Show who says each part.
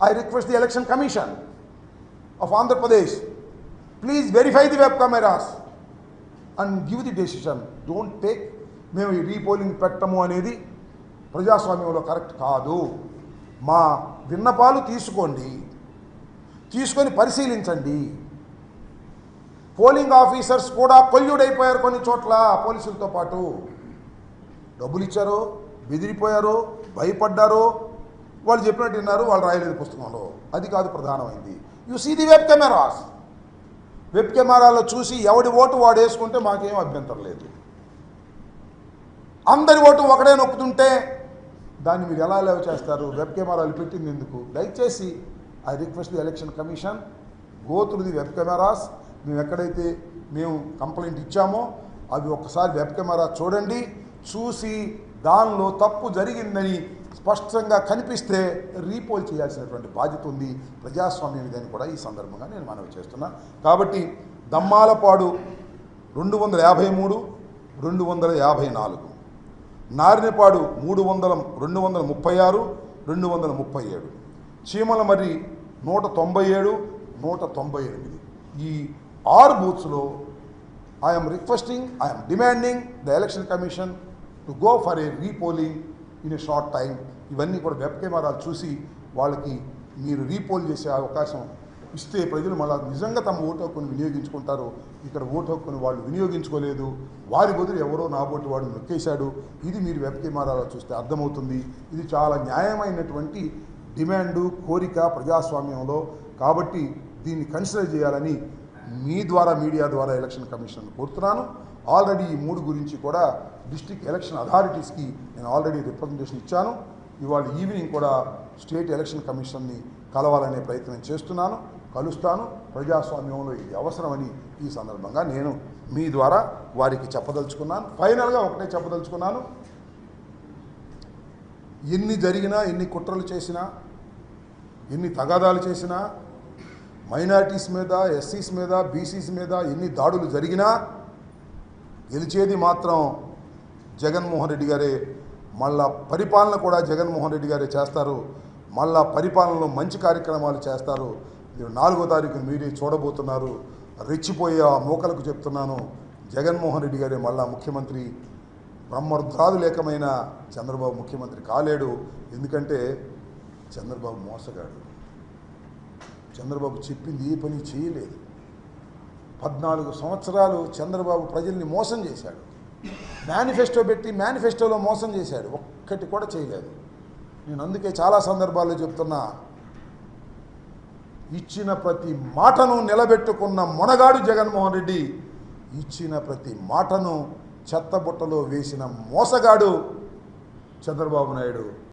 Speaker 1: I request the election commission of Andhra Pradesh, please verify the web cameras and give the decision. Don't take మేము ఈ repolling పెట్టము అనేది ప్రజాస్వామ్యంలో correct కాదు. మా విన్నపాలు తీసుకోండి తీసుకొని పరిశీలించండి. పోలింగ్ ఆఫీసర్స్ కూడా కొల్యుడైపోయారు కొన్ని చోట్ల పోలీసులతో పాటు. డబ్బులు ఇచ్చారో బెదిరిపోయారో భయపడ్డారో వాళ్ళు చెప్పినట్టు విన్నారు వాళ్ళు రాయలేదు పుస్తకంలో. అది కాదు ప్రధానమైంది. You see the web cameras web కెమెరాలో చూసి ఎవడి ఓటు వాడు వేసుకుంటే మాకేం అభ్యంతరం లేదు. అందరి ఓటు ఒకడే నొక్కుతుంటే దాన్ని మీరు ఎలా లేవ చేస్తారు? వెబ్ కెమెరాలు పెట్టింది ఎందుకు? దయచేసి I request the election commission go through the web cameras మేము ఎక్కడైతే మేము కంప్లైంట్ ఇచ్చామో అవి ఒక్కసారి వెబ్ కెమెరా చూడండి. చూసి దానిలో తప్పు జరిగిందని స్పష్టంగా కనిపిస్తే రీపోల్ చేయాల్సినటువంటి బాధ్యత ఉంది. ప్రజాస్వామ్యం ఇదని కూడా ఈ సందర్భంగా నేను మనవి చేస్తున్నా. కాబట్టి దమ్మాలపాడు రెండు వందల యాభై మూడు రెండు వందల యాభై నాలుగు. నారినపాడు మూడు వందల రెండు వందల ముప్పై ఆరు రెండు వందల ముప్పై ఏడు. చీమల మరి నూట తొంభై ఏడు నూట తొంభై ఎనిమిది. ఈ ఆరు బూత్స్లో I'm requesting I'm demanding the election commission to go for a repolling in a short time ఇవన్నీ కూడా వెబ్ కెమెరాలు చూసి వాళ్ళకి మీరు రీపోల్ చేసే అవకాశం ఇస్తే ప్రజలు మళ్ళీ నిజంగా తమ ఓటు హక్కును వినియోగించుకుంటారు ఇక్కడ ఓటు హక్కును వాళ్ళు వినియోగించుకోలేదు వారి బదులు ఎవరో నా ఓటు వాడు నొక్కేశాడు. ఇది మీరు వెబ్ కెమెరాలో చూస్తే అర్థమవుతుంది. ఇది చాలా న్యాయమైనటువంటి డిమాండు కోరిక ప్రజాస్వామ్యంలో. కాబట్టి దీన్ని కన్సిడర్ చేయాలని మీ ద్వారా మీడియా ద్వారా ఎలక్షన్ కమిషన్ కోరుతున్నాను. ఆల్రెడీ ఈ మూడు గురించి కూడా డిస్టిక్ ఎలక్షన్ అథారిటీస్కి నేను ఆల్రెడీ రిప్రజెంటేషన్ ఇచ్చాను. ఇవాళ ఈవినింగ్ కూడా స్టేట్ ఎలక్షన్ కమిషన్ని కలవాలనే ప్రయత్నం చేస్తున్నాను కలుస్తాను. ప్రజాస్వామ్యంలో ఇది అవసరమని ఈ సందర్భంగా నేను మీ ద్వారా వారికి చెప్పదలుచుకున్నాను. ఫైనల్గా ఒకటే చెప్పదలుచుకున్నాను. ఎన్ని జరిగినా ఎన్ని కుట్రలు చేసినా ఎన్ని తగాదాలు చేసినా మైనార్టీస్ మీద ఎస్సీస్ మీద బీసీస్ మీద ఎన్ని దాడులు జరిగినా గెలిచేది మాత్రం జగన్మోహన్ రెడ్డి గారే. మళ్ళా పరిపాలన కూడా జగన్మోహన్ రెడ్డి గారే చేస్తారు. మళ్ళా పరిపాలనలో మంచి కార్యక్రమాలు చేస్తారు. మీరు నాలుగో తారీఖు మీరే చూడబోతున్నారు. రెచ్చిపోయే ఆ మూకలకు చెప్తున్నాను. జగన్మోహన్ రెడ్డి గారే మళ్ళా ముఖ్యమంత్రి. బ్రహ్మరుద్రాదు లేకమైన చంద్రబాబు ముఖ్యమంత్రి కాలేడు. ఎందుకంటే చంద్రబాబు మోసగాడు. చంద్రబాబు చెప్పింది ఏ పని చేయలేదు. పద్నాలుగు సంవత్సరాలు చంద్రబాబు ప్రజల్ని మోసం చేశాడు. మేనిఫెస్టో పెట్టి మేనిఫెస్టోలో మోసం చేశాడు. ఒక్కటి కూడా చేయలేదు. నేను అందుకే చాలా సందర్భాల్లో చెప్తున్నా ఇచ్చిన ప్రతి మాటను నిలబెట్టుకున్న మొనగాడు జగన్మోహన్ రెడ్డి ఇచ్చిన ప్రతి మాటను చెత్తబుట్టలో వేసిన మోసగాడు చంద్రబాబు నాయుడు.